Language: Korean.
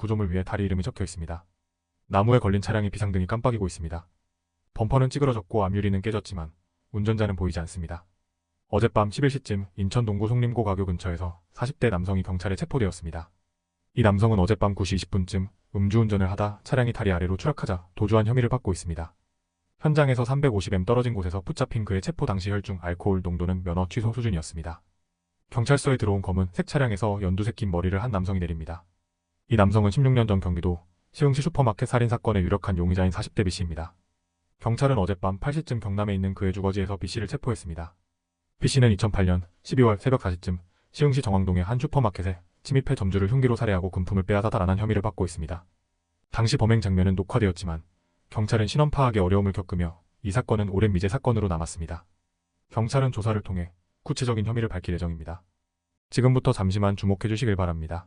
구조물 위에 다리 이름이 적혀 있습니다. 나무에 걸린 차량의 비상등이 깜빡이고 있습니다. 범퍼는 찌그러졌고 앞유리는 깨졌지만 운전자는 보이지 않습니다. 어젯밤 11시쯤 인천 동구 송림고 가교 근처에서 40대 남성이 경찰에 체포되었습니다. 이 남성은 어젯밤 9시 20분쯤 음주운전을 하다 차량이 다리 아래로 추락하자 도주한 혐의를 받고 있습니다. 현장에서 350m 떨어진 곳에서 붙잡힌 그의 체포 당시 혈중 알코올 농도는 면허 취소 수준이었습니다. 경찰서에 들어온 검은 색 차량에서 연두색 긴 머리를 한 남성이 내립니다. 이 남성은 16년 전 경기도 시흥시 슈퍼마켓 살인 사건의 유력한 용의자인 40대 B씨입니다. 경찰은 어젯밤 8시쯤 경남에 있는 그의 주거지에서 B씨를 체포했습니다. B씨는 2008년 12월 새벽 4시쯤 시흥시 정왕동의 한 슈퍼마켓에 침입해 점주를 흉기로 살해하고 금품을 빼앗아 달아난 혐의를 받고 있습니다. 당시 범행 장면은 녹화되었지만 경찰은 신원 파악에 어려움을 겪으며 이 사건은 오랜 미제 사건으로 남았습니다. 경찰은 조사를 통해 구체적인 혐의를 밝힐 예정입니다. 지금부터 잠시만 주목해 주시길 바랍니다.